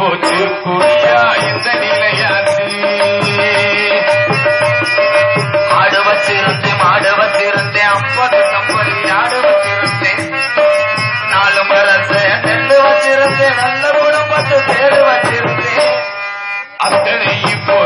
போச்சு. குடியா இந்த நிலையாச்சு. ஆடு வச்சிருந்தேன் மாடு வச்சிருந்தேன் அப்பது கம்பளி ஆடு வச்சிருந்தேன் நாலு மரச நெல்லு வச்சிருந்தேன் நல்ல குடும்பத்து பேரு வச்சிருந்தேன் அத்தனை இப்போ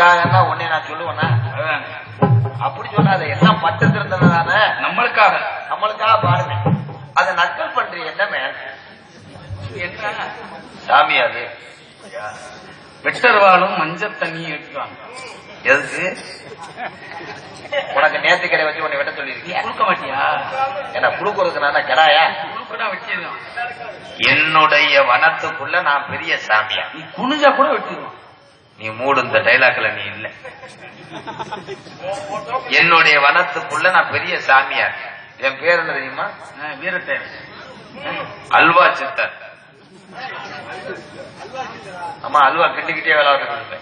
உனக்காகன்னா உன்னை நான் சொல்லுவேனா? அதான். அப்படி சொல்லாத. எல்லாம் பட்டு திருந்ததான நம்மளுக்காக. நம்மளுக்காக பாருங்க அதை நக்கல் பண்றீ என்ன மேன் என்ன? சாமி அது. வெட்டர்வாளும் மஞ்சள் தண்ணி எடுத்துவாங்க எதுக்கு? உனக்கு நேத்து கடை வச்சு உன்னை வெட்ட சொல்லியிருக்கியா கொடுக்க மாட்டியா? என்ன குடுக்குறதுக்கு நான் கடாயா? என்னுடைய வனத்துக்குள்ள நான் பெரிய சாமியா? நீ குனிஞ்சா கூட வெட்டிடுவான் நீ மூடு இந்த டைலாக்ல நீ இல்ல. என்னுடைய வனத்துக்குள்ள நான் பெரிய சாமியா என் பேர் என்ன தெரியுமா? வீரட்டை அல்வா சித்தர். ஆமா அல்வா கிண்டிக்கிட்டே விளையாடுறது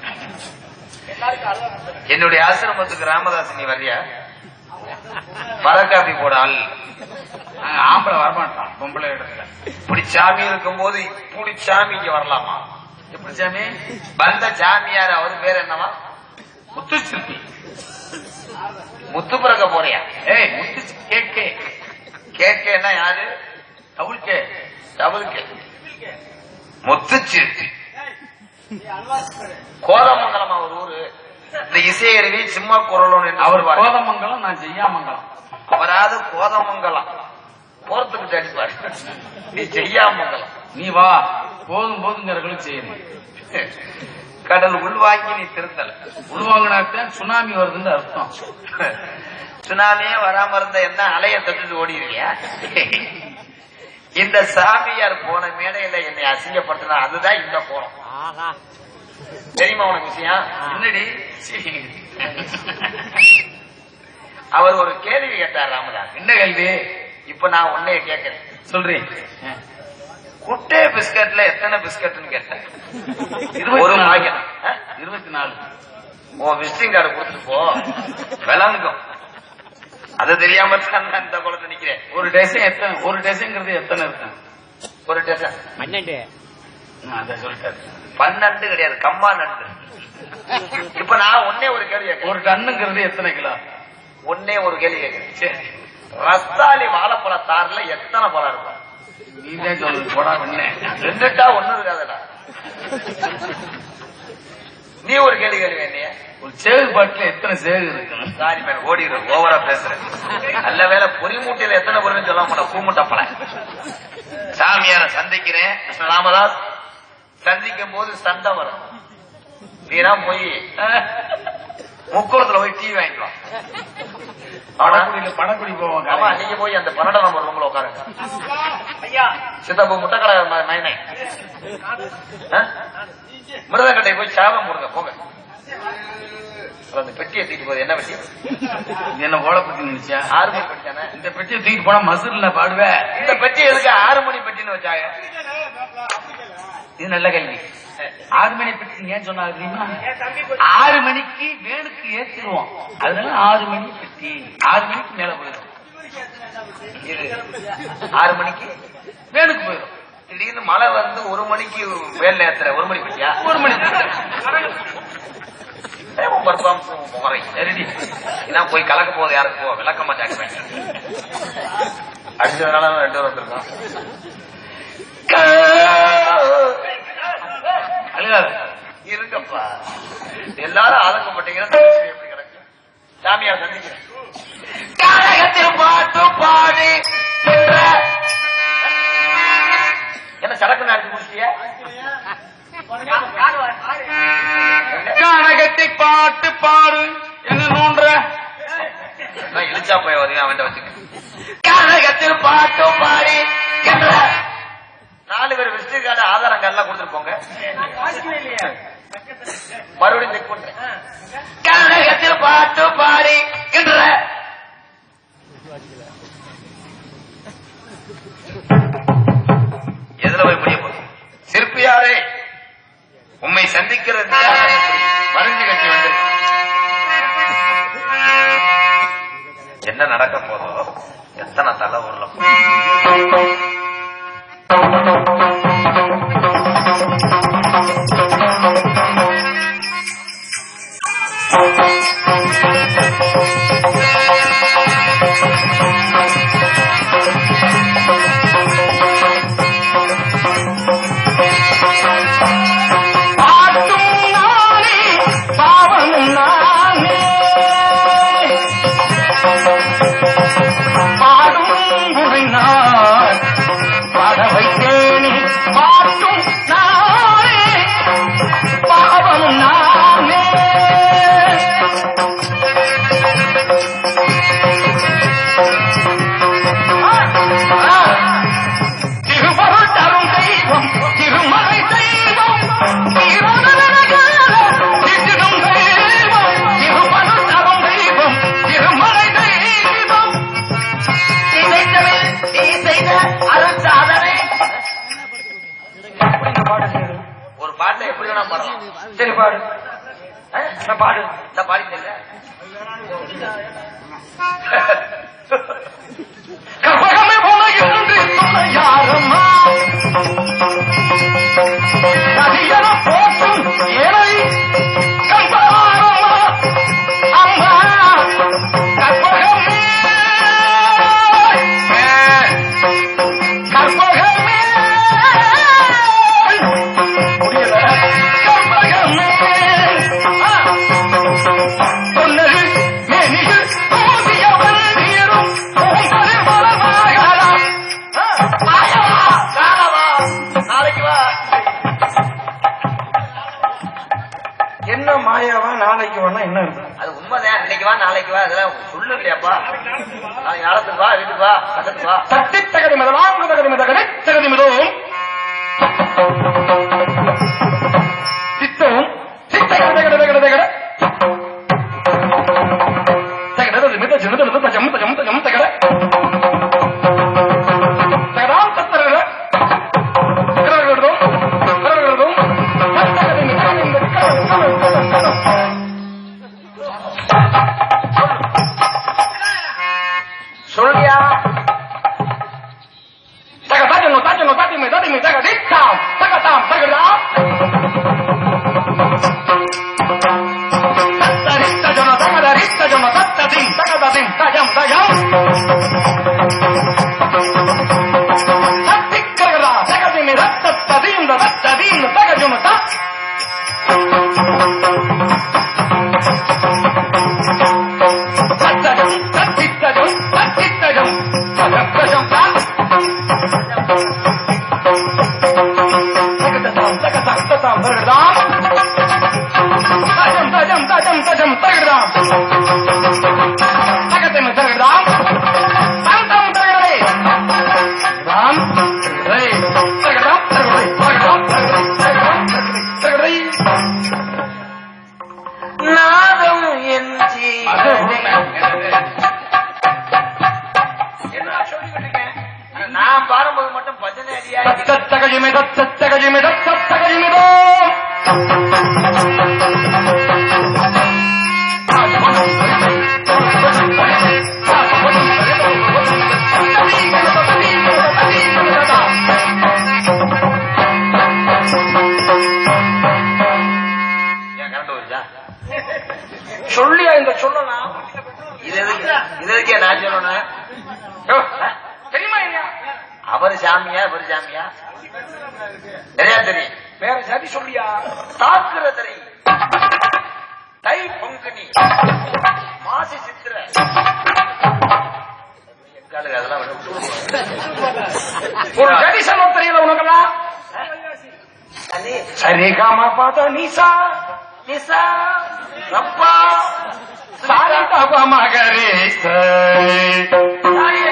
என்னுடைய ஆசிரமத்துக்கு ராமதாஸ் நீ வர்றியா? மரக்காப்பி போட ஆள். ஆம்பளை வரமாட்டான் பொம்பளை இடத்துல இப்படி சாமி இருக்கும்போது இப்படி சாமி இங்க வரலாமா? எப்படி வந்த சாமியார் அவரு பேர் என்னவா? முத்துச்சிற்பி முத்து பிறக்க போறியா? ஏய் முத்து கேக்கே கேட்கன்னா யாரு? Double K. Double K. முத்துச்சிருத்தி Kothamangalam அவர் ஊரு. இந்த இசையருவி சிம்ம குரலோன் அவர் அவர் கோதமங்கலம் நான் செய்யாமங்கலம் அவராது கோதமங்கலம். போறதுக்கு அடிப்பார் நீ செய்யாமங்கலம் நீ வா. போதும் போதுங்கிறவர்களும் செய்யணும் கடல் உள்வாங்கி நீ திருத்தல உள்வாங்கினாத்தான் சுனாமி வருதுன்னு அர்த்தம். சுனாமியே வராம இருந்த என்ன அலைய தொட்டுட்டு ஓடிடுவியா? இந்த சாமியார் போன மேடையில என்னை அசிங்கப்படுத்தினா அதுதான் இந்த கோலம். தெரியுமா உனக்கு விஷயம்? என்னடி? அவர் ஒரு கேள்வி கேட்டார் ராமதாஸ். என்ன கேள்வி? இப்ப நான் உன்னைய கேட்கிறேன். சொல்றேன். குட்டே பிஸ்கட்ல எத்தனை பிஸ்கட்னு கேட்டேன். இருபத்தி ஒரு நாலு. பாக்கெட்? இருபத்தி நாலு. உன் விசிட்டிங் கார்டு கொடுத்துட்டு போ. விளங்கும் அது தெரியாம தான் நான் இந்த குளத்துல நிக்கிறேன். ஒரு டெசன் எத்தனை ஒரு டெசன்ங்கிறது எத்தனை இருக்கும்? ஒரு டசன் பன்னெண்டு. அதை சொல்லிட்டாரு. பன்னெண்டு கிடையாது கம்மா நண்டு. இப்ப நான் ஒன்னே ஒரு கேள்வி ஒரு டன்னுங்கிறது எத்தனை கிலோ? ஒன்னே ஒரு கேள்வி கேட்கிறேன். சரி. ரஸ்தாலி வாழைப்பழ தாறுல எத்தனை பழம் இருக்கும்? நீதான் சொல்லு போடா ரெண்டுட்டா ஒண்ணு இருக்காதுடா நீ ஒரு கேள்வி கேள்வி என்னைய. ஒரு சேகு பாட்டுல எத்தனை சேகு இருக்கணும் சாரி மேன் ஓடிடு ஓவரா பேசுறேன். நல்ல வேலை பொறி மூட்டையில எத்தனை பொருள்னு சொல்ல மாட்டேன் பூமுட்டப்பல சாமியார சந்திக்கிறேன். ராமதாஸ் சந்திக்கும் போது சண்டை வரும். நீனா போய். முக்குளத்துல போய் டீ வாங்கிக்கலாம் பணக்குடியில பணக்குடி போவாங்க. ஆமா நீங்க போய் அந்த பன்னெண்டாம் நம்பர் ரூம்ல உட்காருங்க. சித்தப்பு முட்டைக்கடை ம- மயனே ஆ? மிருதங்கட்டை போய் சாபம் போடுங்க போங்க. அந்த பெட்டியை தூக்கிட்டு போகுது என்ன பெட்டி? என்ன ஓலை பத்தி நினைச்சா? ஆறு மணி பெட்டி தானே? இந்த பெட்டியை தூக்கிட்டு போனா மசூர்ல பாடுவேன் இந்த பெட்டி எதுக்கு ஆறு மணி பெட்டின்னு வச்சாங்க? இது நல்ல கேள்வி. ஆறு மணி பெட்டி ஏன் சொன்னாங்க தெரியுமா? ஆறு மணிக்கு வேனுக்கு ஏற்றிடுவோம் அதனால ஆறு மணி பெட்டி ஆறு மணிக்கு மேல போயிடும். ஆறு மணிக்கு வேனுக்கு போயிடும். திடீர்னு மழை வந்து ஒரு மணிக்கு வேல் நேரத்துல ஒரு மணி பெட்டியா ஒரு மணி முறை. போய் கலக்க போகுது யாருக்கு? போ விளக்க மாட்டாங்க. அடிச்சதுனால ரெண்டு பேரும் வந்திருக்கோம். அழுகாத. இருங்கப்பா. எல்லாரும் ஆதங்கப்பட்டீங்கன்னா எப்படி கிடக்கும்? சாமியார் சந்திக்கிறேன். காரகத்தில் பாட்டு பாடி என்ன சடக்கு நடத்தி முடிச்சிய கனகத்தை பாட்டு பாடு என்ன நோன்ற இழிச்சா போய் அவன் வச்சுக்க காரகத்தில் பாட்டு பாடி என்ற விசிட் கார்டு ஆதாரம் கார்டு எல்லாம் கொடுத்துட்டு போங்க. மறுபடியும் செக் பண்றேன். கனகத்தில் பாட்டு பாடி என்ற எதுல போய் முடிய வேணா பாடலாம் சரி பாடு? நான் பாடு. இந்த இருக்கு அது இன்னைக்கு வா நாளைக்கு வா அதெல்லாம் சொல்லு இல்லையாப்பா? நாளைக்கு வா வீட்டுக்கு வா பக்கத்துக்கு வா. தட்டி தகதி முதலாம் தகதி முதகடை தகதி முதவும் நான் பாடும்போது மட்டும் பஜனை அடியா தத்தகஜிமே தத்தகஜிமே தத்தகஜிமிதோ அவர் சாமியா இவர் சாமியா? நிறைய தெரியும். வேற சரி சொல்லியா? தாக்குற தெரியும். தை பொங்குனி. மாசி சித்திர. அதெல்லாம் ஒரு சரி சொல்ல தெரியல உனக்கெல்லாம். சரி. காமா பாத்தா நீசா. நிசா. ரப்பா. சாரி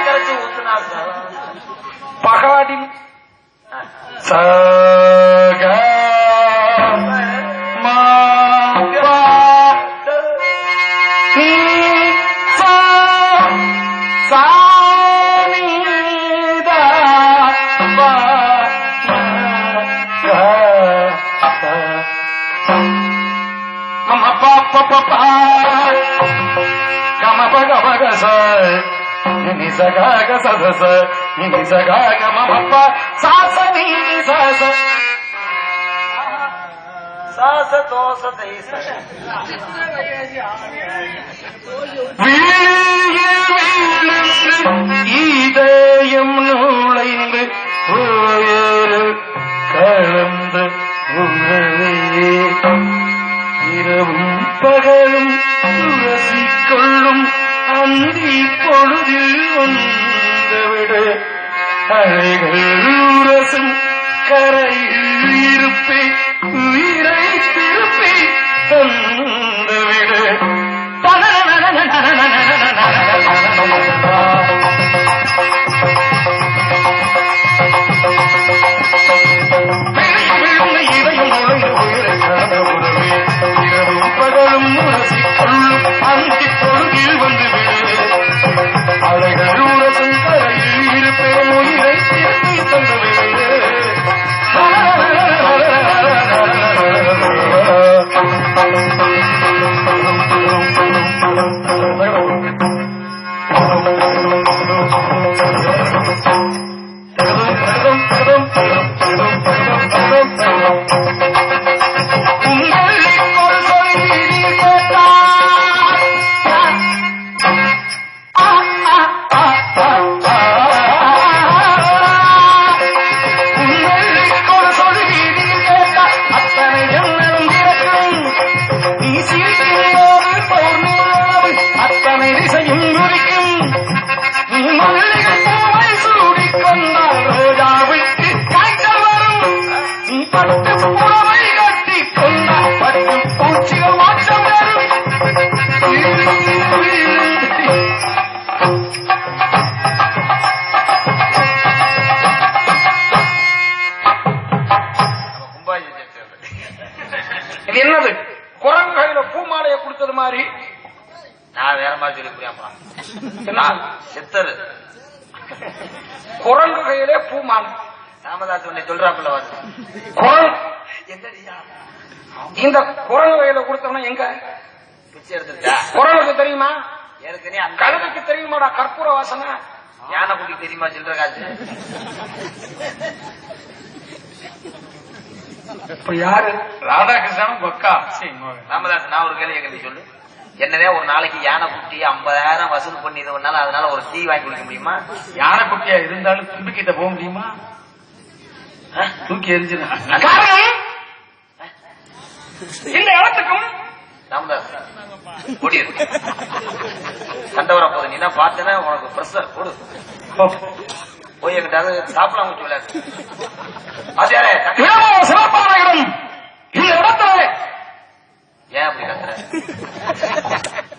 கரைச்சி ஊத்துனா சார். பகாடி சக மா பா நீ சா சா நீ தா பா க ச மம இதயம் கலந்து இரவும் பகலும் ரசிக்கொள்ளும் அந்தி பொழுதில் வந்துவிடு அலைகள் கரையில் இருப்பே உயிரை மாதிரி சொல்லி? சித்தரு குரங்கு கையிலே பூமாலை ராமதாஸ் உன்னை சொல்றாப்புல வந்து குரங்கு என்னடியா? இந்த குரங்கு கையில கொடுத்தவன எங்க? குரங்குக்கு தெரியுமா? ஏற்கனவே கழுதைக்கு தெரியுமாடா கற்பூர வாசனை? யானை குட்டி தெரியுமா சில்லற காசு இப்ப யாரு? ராதாகிருஷ்ணன் கொக்கா ராமதாஸ் நான் ஒரு கேள்வி கேள்வி சொல்லு. என்னதே ஒரு நாளைக்கு யானை குட்டி ஐம்பதாயிரம் வசூல் பண்ணி இது பண்ணாலும் அதனால ஒரு டீ வாங்கி குடிக்க முடியுமா? யானை குட்டியா இருந்தாலும் தும்பிக்கிட்ட போக முடியுமா? தூக்கி எரிஞ்சிடும் இந்த இடத்துக்கும் ராமதாஸ் குடி சண்டை வர போகுது. நீ தான் பார்த்தேன்னா உனக்கு ப்ரெஷர் கொடு போய் எங்கிட்டாவது சாப்பிடலாம் கொஞ்சம் விளையாடு. ஆசியாரே தண்ணி. இடம் சிறப்பான இடம். இந்த இடத்துல ஏன் அப்படி கத்துற?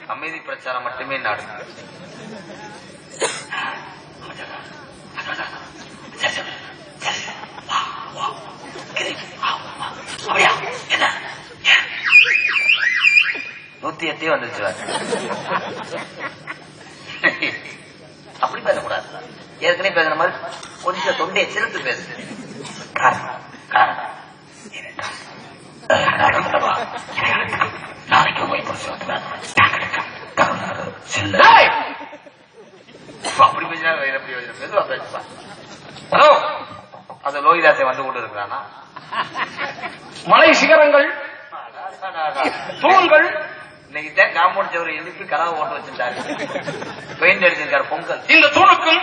அமைதி பிரச்சாரம் மட்டுமே நாடு. நூத்தி எட்டே வந்துச்சு அப்படி பேசக்கூடாது. ஏற்கனவே பேசுற மாதிரி கொஞ்சம் தொண்டையை சிறுத்து பேசுது காரணம் காரணம் நாளைக்கு போய் டேய்! அப்படி பேசினா எப்படி பேசுற? மெதுவா பேசுப்பா ஹலோ அது லோகிதாசை வந்து கொண்டு இருக்கிறானா மலை சிகரங்கள் தூண்கள். இன்னைக்கு தான் காம்பவுண்ட் சவரை எழுப்பி கலவை ஓட்டு வச்சிருந்தாரு. பெயிண்ட் அடிச்சிருக்காரு பொங்கல். இந்த தூணுக்கும்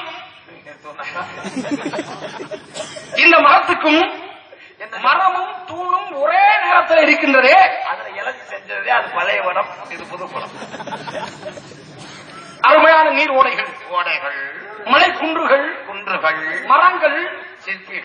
இந்த மரத்துக்கும் மரமும் தூணும் ஒரே நேரத்தில் இருக்கின்றதே. அதுல இலக்கு செஞ்சதே அது பழைய படம் இது புது படம். அருமையான நீர் ஓடைகள். ஓடைகள். மலை குன்றுகள் குன்றுகள் மரங்கள் சிற்பி